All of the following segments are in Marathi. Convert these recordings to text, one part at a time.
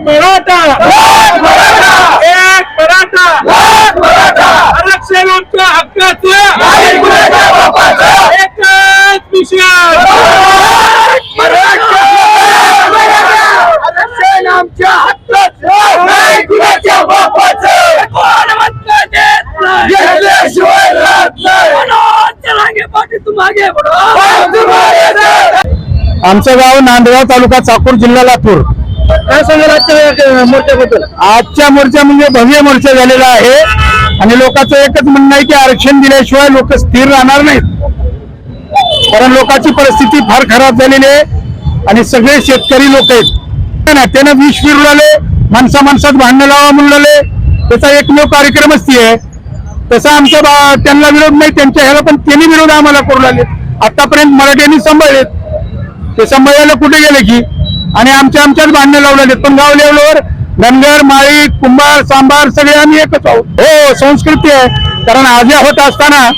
मराठा! एक मराठा! आरक्षण आमच्या हक्काचं एकच विषय! आरक्षण आमच्या हक्काचं! नाही कुणाच्या बापाचं! कोण म्हणतं देत नाही घेतल्याशिवाय राहत नाही! म्हणून चलांगे पाठी तू मागे आमचं गाव नांदगाव तालुका चाकूर जिल्हा लातूर. काय सांगाल आजच्या मोर्चाबद्दल? आजच्या मोर्चा म्हणजे भव्य मोर्चा झालेला आहे. आणि लोकांचं एकच म्हणणं आहे की आरक्षण दिल्याशिवाय लोक स्थिर राहणार नाहीत. कारण लोकांची परिस्थिती फार खराब झालेली आहे. आणि सगळे शेतकरी लोक आहेत. ना त्यानं विष फिरवले माणसा माणसात भांडणं लावा म्हणले त्याचा एकमेव कार्यक्रमच ती आहे. तसा आमचा त्यांना विरोध नाही त्यांच्या ह्याला पण त्यांनी विरोध आम्हाला करू लागले. आतापर्यंत मराठ्यांनी सांभाळलेत. ते सांभाळायला कुठे गेले की? आणि आमच्या आमच्याच भांडणं लावलेले पण गाव लेवलवर धनगर माळी कुंभार सांबार सगळे आम्ही एकच आहोत. हो संस्कृती आहे. कारण आज होत असताना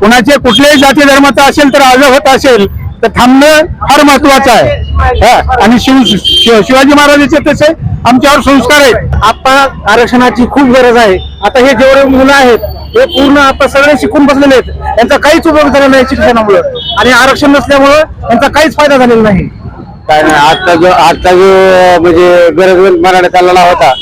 कुणाचे कुठल्याही जाती धर्माचा असेल तर आजा होत असेल तर थांबणं फार महत्वाचं आहे. आणि शिव शिव- शिवाजी महाराजांचे तसे आमच्यावर संस्कार आहेत. आपण आरक्षणाची खूप गरज आहे. आता हे जेवढे मुलं आहेत हे पूर्ण आता सगळे शिकून बसलेले आहेत. यांचा काहीच उपयोग झाला नाही शिक्षणामुळे. आणि आरक्षण नसल्यामुळं यांचा काहीच फायदा झालेला नाही. काय नाही आजचा जो आजचा जो म्हणजे गरजवंत मराठा चाललेला होता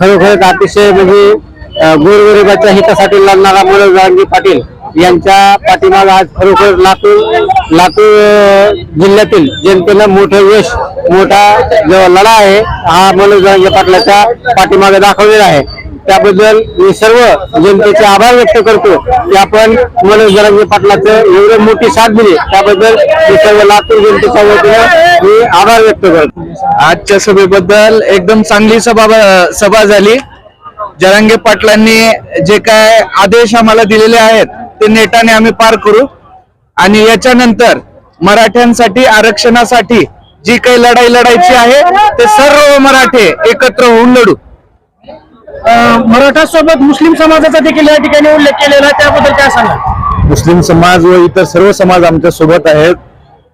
खरोखरच अतिशय म्हणजे अं, गोरगरिबाच्या हितासाठी लढणारा मनोज गांधी पाटील यांच्या पाठीमाग आज खरोखर लातूर लातूर जिल्ह्यातील जनतेनं मोठं यश मोठा जो लढा आहे हा मनोज गांधी पाटलाच्या पाठीमागे दाखवलेला आहे. त्याबद्दल मी सर्व जनतेचे आभार व्यक्त करतो. की आपण मनोज जरांगे पाटलाचं एवढं मोठी साथ दिली त्याबद्दल मी सर्व लातूर जनतेच्या वतीनं मी आभार व्यक्त करतो. आजच्या सभेबद्दल एकदम चांगली सभा सभा झाली. जरांगे पाटलांनी जे काय आदेश आम्हाला दिलेले आहेत ते नेटाने आम्ही पार करू. आणि याच्यानंतर मराठ्यांसाठी आरक्षणासाठी जी काही लढाई लढायची आहे ते सर्व मराठे एकत्र होऊन लढू. मराठा सोबत मुस्लिम समाजाचा देखील या ठिकाणी उल्लेख केलेला आहे. त्याबद्दल काय सांगा मुस्लिम समाज व इतर सर्व समाज आमच्यासोबत आहेत.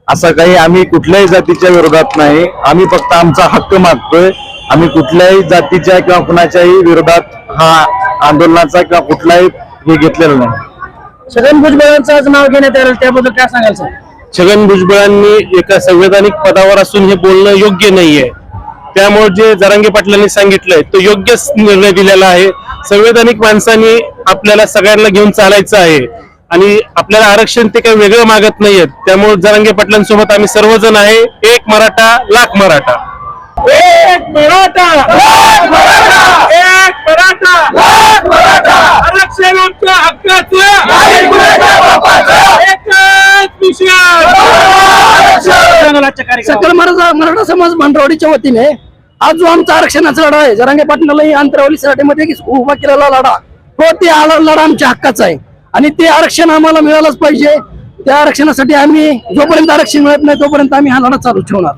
असं काही आम्ही कुठल्याही जातीच्या विरोधात नाही. आम्ही फक्त आमचा हक्क मागतोय. आम्ही कुठल्याही जातीच्या किंवा कुणाच्याही विरोधात हा आंदोलनाचा किंवा कुठलाही हे घेतलेला नाही. छगन भुजबळांचं आज नाव घेण्यात आलं त्याबद्दल काय सांगाल सर? छगन भुजबळांनी एका संवैधानिक पदावर असून हे बोलणं योग्य नाहीये. त्यामुळे जे जरांगे पाटलांनी सांगितलंय तो योग्यच निर्णय दिलेला आहे. संवैधानिक माणसांनी आपल्याला सगळ्यांना घेऊन चालायचं आहे. आणि आपल्याला आरक्षण ते काही वेगळं मागत नाहीयेत. त्यामुळे जरांगे पाटलांसोबत आम्ही सर्वजण आहे. एक मराठा लाख मराठा. एक मराठा! एक मराठा आरक्षण आमच्या हक्काचं एकच विषय सांगाल आजच्या कार्यक्रमात. सकल मराठा मराठा समाज मंडळवाडीच्या वतीने आज जो आमचा आरक्षणाचा लढा आहे जरांगे पाटणालाही अंतरावली सराटीमध्ये उभा केलेला लढा तो ते आला- लढा आमच्या हक्काचा आहे. आणि ते आरक्षण आम्हाला मिळालंच पाहिजे. त्या आरक्षणासाठी आम्ही जोपर्यंत आरक्षण मिळत नाही तोपर्यंत आम्ही हा लढा चालू ठेवणार.